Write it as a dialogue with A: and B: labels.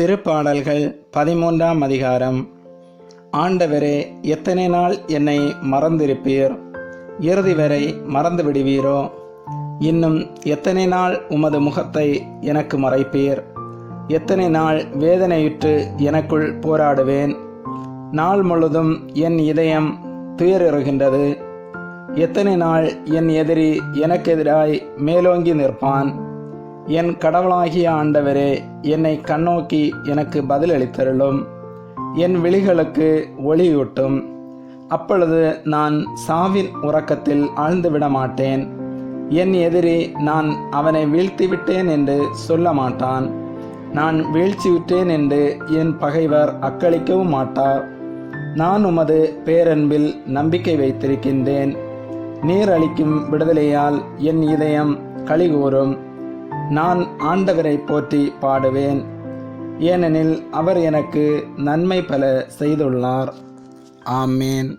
A: திருப்பாடல்கள் பதிமூன்றாம் அதிகாரம். ஆண்டவரே எத்தனை நாள் என்னை மறந்திருப்பீர்? இறுதி வரை மறந்து விடுவீரோ? இன்னும் எத்தனை நாள் உமது முகத்தை எனக்கு மறைப்பீர்? எத்தனை நாள் வேதனையுற்று எனக்குள் போராடுவேன்? நாள் முழுதும் என் இதயம் துயருகின்றது. எத்தனை நாள் என் எதிரி எனக்கு எதிராய் மேலோங்கி நிற்பான்? என் கடவுளாகிய ஆண்டவரே என்னை கண்ணோக்கி எனக்கு பதிலளித்தருளும். என் விழிகளுக்கு ஒளியூட்டும். அப்பொழுது நான் சாவின் உறக்கத்தில் ஆழ்ந்துவிட மாட்டேன் என் எதிரி நான் அவனை வீழ்த்திவிட்டேன் என்று சொல்ல மாட்டான் நான் வீழ்ச்சிவிட்டேன் என்று என் பகைவர் அக்களிக்கவும் மாட்டார். நான் உமது பேரன்பில் நம்பிக்கை வைத்திருக்கின்றேன். நீர் அளிக்கும் விடுதலையால் என் இதயம் களிகூரும் நான் ஆண்டவரை போற்றி பாடுவேன். ஏனெனில் அவர் எனக்கு நன்மை பல செய்துள்ளார். ஆமேன்.